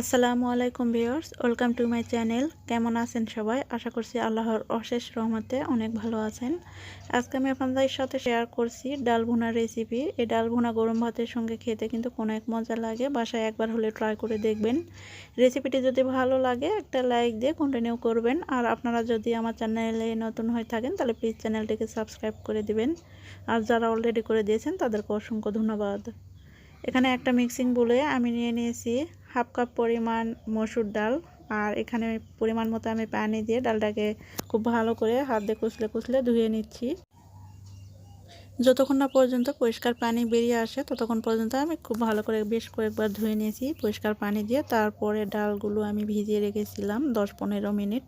আসসালামু আলাইকুম viewers, welcome to my channel. কেমন আছেন সবাই? আশা করছি আল্লাহর অশেষ রহমতে অনেক ভালো আছেন। আজকে আমি আপনাদের সাথে শেয়ার করছি ডাল ভুনার রেসিপি এই ডাল ভুনা গরম ভাতের সঙ্গে খেতে কিন্তু কোনো এক মজা লাগে, বাসায় একবার হলে ট্রাই করে দেখবেন। রেসিপিটি যদি ভালো লাগে, একটা লাইক দিয়ে কন্টিনিউ করবেন। আর আপনারা যদি আমার চ্যানেলে নতুন হয়ে থাকেন, তাহলে প্লিজ চ্যানেলটিকে সাবস্ক্রাইব করে দিবেন। আর যারা অলরেডি করে দিয়েছেন, তাদেরকে অসংখ্য ধন্যবাদ। এখানে একটা মিক্সিং বলে আমি নিয়ে নিয়েছি হাফ কাপ পরিমাণ মসুর ডাল আর এখানে পরিমাণ মতো আমি পানি দিয়ে ডালটাকে খুব ভালো করে হাত দিয়ে কুচলে কুচলে ধুয়ে নিচ্ছি। যতক্ষণ না পর্যন্ত পরিষ্কার পানি বেরিয়ে আসে, ততক্ষণ পর্যন্ত আমি খুব ভালো করে বেশ কয়েকবার ধুয়ে নিয়েছি পরিষ্কার পানি দিয়ে। তারপরে ডালগুলো আমি ভিজিয়ে রেখেছিলাম দশ পনেরো মিনিট।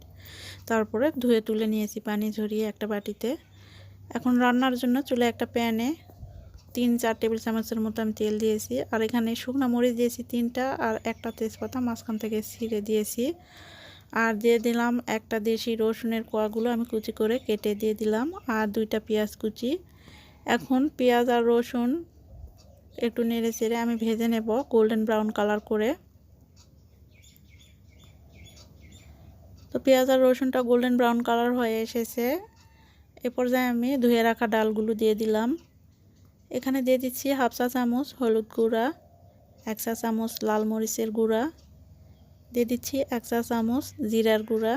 তারপরে ধুয়ে তুলে নিয়েছি পানি ঝরিয়ে একটা বাটিতে। এখন রান্নার জন্য চুলে একটা প্যানে তিন চার টেবিল চামচের মতো আমি তেল দিয়েছি। আর এখানে শুকনো মরিচ দিয়েছি তিনটা আর একটা তেজপাতা মাঝখান থেকে ছিঁড়ে দিয়েছি। আর দিয়ে দিলাম একটা দেশি রসুনের কোয়াগুলো আমি কুচি করে কেটে দিয়ে দিলাম আর দুইটা পেঁয়াজ কুচি। এখন পেঁয়াজ আর রসুন একটু নেড়ে চেড়ে আমি ভেজে নেব গোল্ডেন ব্রাউন কালার করে। তো পেঁয়াজ আর রসুনটা গোল্ডেন ব্রাউন কালার হয়ে এসেছে। এ পর্যায়ে আমি ধুয়ে রাখা ডালগুলো দিয়ে দিলাম। এখানে দিয়ে দিচ্ছি হাফ চা চামচ হলুদ গুঁড়া, এক চা চামচ লাল মরিচের গুঁড়া, দিয়ে দিচ্ছি এক চা চামচ জিরার গুঁড়া।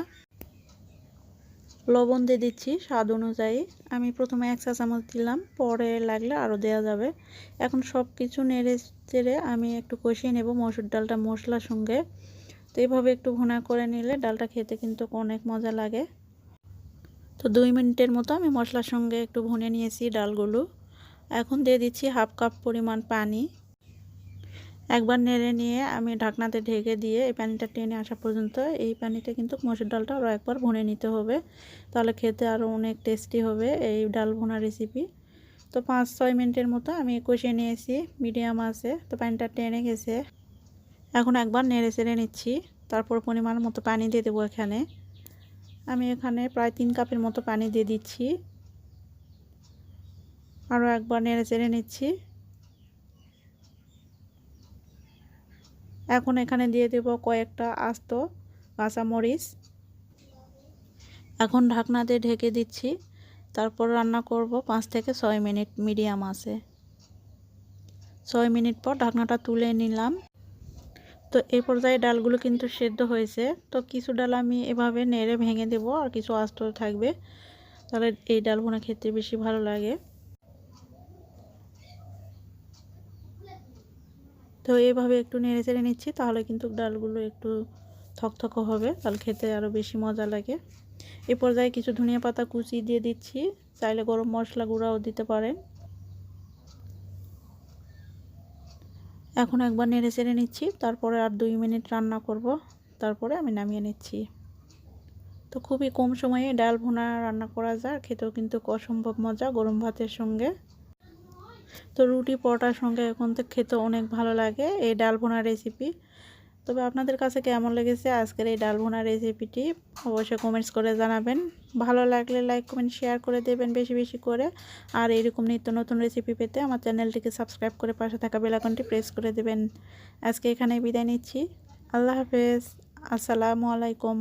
লবণ দিয়ে দিচ্ছি স্বাদ অনুযায়ী। আমি প্রথমে এক চা চামচ দিলাম, পরে লাগলে আরও দেওয়া যাবে। এখন সব কিছু নেড়ে চেড়ে আমি একটু কষিয়ে নেব মসুর ডালটা মশলার সঙ্গে। তো এইভাবে একটু ভুনা করে নিলে ডালটা খেতে কিন্তু অনেক মজা লাগে। তো দুই মিনিটের মতো আমি মশলার সঙ্গে একটু ভুনে নিয়েছি ডালগুলো। এখন দিয়ে দিচ্ছি হাফ কাপ পরিমাণ পানি। একবার নেড়ে নিয়ে আমি ঢাকনাতে ঢেকে দিয়ে এই পানিটা টেনে আসা পর্যন্ত এই পানিতে কিন্তু মসুর ডালটা আরও একবার ভুনে নিতে হবে। তাহলে খেতে আরও অনেক টেস্টি হবে এই ডাল ভুনা রেসিপি তো পাঁচ ছয় মিনিটের মতো আমি কষিয়ে নিয়েছি, মিডিয়াম আছে, তো পানিটা টেনে গেছে। এখন একবার নেড়ে চেড়ে নিচ্ছি, তারপর পরিমাণ মতো পানি দিয়ে দেবো এখানে। আমি এখানে প্রায় তিন কাপের মতো পানি দিয়ে দিচ্ছি। আরও একবার নেড়ে চেড়ে নিচ্ছি। এখন এখানে দিয়ে দেব কয়েকটা আস্ত কাঁচামরিচ। এখন ঢাকনা দিয়ে ঢেকে দিচ্ছি। তারপর রান্না করব পাঁচ থেকে ছয় মিনিট মিডিয়াম আছে। ছয় মিনিট পর ঢাকনাটা তুলে নিলাম। তো এই পর্যায়ে ডালগুলো কিন্তু সেদ্ধ হয়েছে। তো কিছু ডাল আমি এভাবে নেড়ে ভেঙে দেব আর কিছু আস্ত থাকবে। তাহলে এই ডাল ভুনা খেতে বেশি ভালো লাগে। তো এভাবে একটু নেড়ে চেড়ে নিচ্ছি, তাহলে কিন্তু ডালগুলো একটু থকথক হবে। তাহলে খেতে আরও বেশি মজা লাগে। এ পর্যায়ে কিছু ধনিয়া পাতা কুচি দিয়ে দিচ্ছি। চাইলে গরম মশলা গুঁড়াও দিতে পারেন। এখন একবার নেড়ে চেড়ে নিচ্ছি, তারপরে আর দুই মিনিট রান্না করব। তারপরে আমি নামিয়ে নিচ্ছি। তো খুবই কম সময়ে ডাল ভুনা রান্না করা যায় খেতেও কিন্তু অসম্ভব মজা গরম ভাতের সঙ্গে। তো রুটি, পরোটার সঙ্গে এখন তো খেতে অনেক ভালো লাগে এই ডাল ভোনা রেসিপি তবে আপনাদের কাছে কেমন লেগেছে আজকের এই ডাল ভোনা রেসিপিটি অবশ্যই কমেন্টস করে জানাবেন। ভালো লাগলে লাইক কমেন্ট শেয়ার করে দেবেন বেশি বেশি করে। আর এরকম নিত্য নতুন রেসিপি পেতে আমার চ্যানেলটিকে সাবস্ক্রাইব করে পাশে থাকা বেলাকনটি প্রেস করে দেবেন। আজকে এখানে বিদায় নিচ্ছি। আল্লাহ হাফেজ। আসসালামু আলাইকুম।